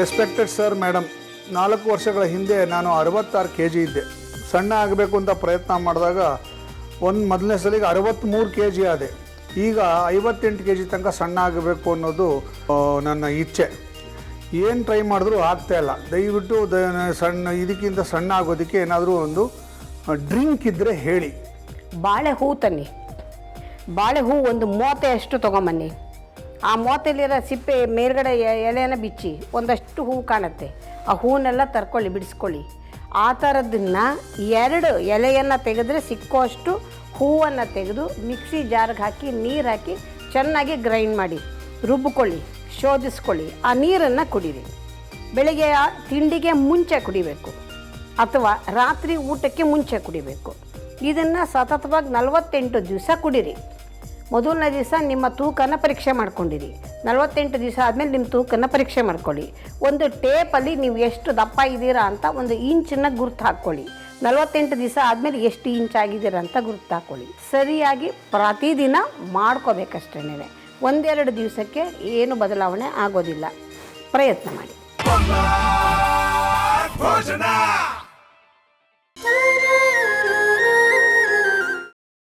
Respected sir, madam, ನಾಲ್ಕು ವರ್ಷಗಳ ಹಿಂದೆ ನಾನು ಅರವತ್ತಾರು ಕೆ ಜಿ ಇದ್ದೆ. ಸಣ್ಣ ಆಗಬೇಕು ಅಂತ ಪ್ರಯತ್ನ ಮಾಡಿದಾಗ ಒಂದು ಮೊದಲನೇ ಸಲಿಗೆ ಅರವತ್ತ್ಮೂರು ಕೆ ಜಿ ಆದೆ. ಈಗ ಐವತ್ತೆಂಟು ಕೆ ಜಿ ತನಕ ಸಣ್ಣ ಆಗಬೇಕು ಅನ್ನೋದು ನನ್ನ ಇಚ್ಛೆ. ಏನು ಟ್ರೈ ಮಾಡಿದ್ರೂ ಆಗ್ತಾ ಇಲ್ಲ. ದಯವಿಟ್ಟು ದ, ಸಣ್ಣ, ಇದಕ್ಕಿಂತ ಸಣ್ಣ ಆಗೋದಕ್ಕೆ ಏನಾದರೂ ಒಂದು ಡ್ರಿಂಕ್ ಇದ್ದರೆ ಹೇಳಿ. ಬಾಳೆ ಹೂ ತನ್ನಿ. ಬಾಳೆ ಹೂ ಒಂದು ಮೂವತ್ತೆ ಅಷ್ಟು ತೊಗೊಂಬನ್ನಿ. ಆ ಮೂವತ್ತಲ್ಲಿರೋ ಸಿಪ್ಪೆ ಮೇಲ್ಗಡೆ ಎಲೆಯನ್ನು ಬಿಚ್ಚಿ ಒಂದಷ್ಟು ಹೂವು ಕಾಣುತ್ತೆ. ಆ ಹೂವನ್ನೆಲ್ಲ ತರ್ಕೊಳ್ಳಿ, ಬಿಡಿಸ್ಕೊಳ್ಳಿ. ಆ ಥರದನ್ನು ಎರಡು ಎಲೆಯನ್ನು ತೆಗೆದ್ರೆ ಸಿಕ್ಕುವಷ್ಟು ಹೂವನ್ನು ತೆಗೆದು ಮಿಕ್ಸಿ ಜಾರ್ಗೆ ಹಾಕಿ, ನೀರು ಹಾಕಿ ಚೆನ್ನಾಗಿ ಗ್ರೈಂಡ್ ಮಾಡಿ. ರುಬ್ಬಿಕೊಳ್ಳಿ ಶೋಧಿಸ್ಕೊಳ್ಳಿ. ಆ ನೀರನ್ನು ಕುಡೀರಿ. ಬೆಳಗ್ಗೆ ತಿಂಡಿಗೆ ಮುಂಚೆ ಕುಡಿಬೇಕು. ಅಥವಾ ರಾತ್ರಿ ಊಟಕ್ಕೆ ಮುಂಚೆ ಕುಡಿಬೇಕು. ಇದನ್ನು ಸತತವಾಗಿ ನಲವತ್ತೆಂಟು ದಿವಸ ಕುಡೀರಿ. ಮೊದಲನೇ ದಿವಸ ನಿಮ್ಮ ತೂಕನ ಪರೀಕ್ಷೆ ಮಾಡ್ಕೊಂಡಿರಿ. ನಲವತ್ತೆಂಟು ದಿವಸ ಆದಮೇಲೆ ನಿಮ್ಮ ತೂಕನ ಪರೀಕ್ಷೆ ಮಾಡ್ಕೊಳ್ಳಿ. ಒಂದು ಟೇಪಲ್ಲಿ ನೀವು ಎಷ್ಟು ದಪ್ಪ ಇದ್ದೀರಾ ಅಂತ ಒಂದು ಇಂಚನ್ನ ಗುರುತು ಹಾಕ್ಕೊಳ್ಳಿ. ನಲವತ್ತೆಂಟು ದಿವಸ ಆದಮೇಲೆ ಎಷ್ಟು ಇಂಚ್ ಆಗಿದ್ದೀರಾ ಅಂತ ಗುರುತು ಹಾಕ್ಕೊಳ್ಳಿ. ಸರಿಯಾಗಿ ಪ್ರತಿದಿನ ಮಾಡ್ಕೋಬೇಕಷ್ಟೇ ಒಂದೆರಡು ದಿವಸಕ್ಕೆ ಏನು ಬದಲಾವಣೆ ಆಗೋದಿಲ್ಲ. ಪ್ರಯತ್ನ ಮಾಡಿ.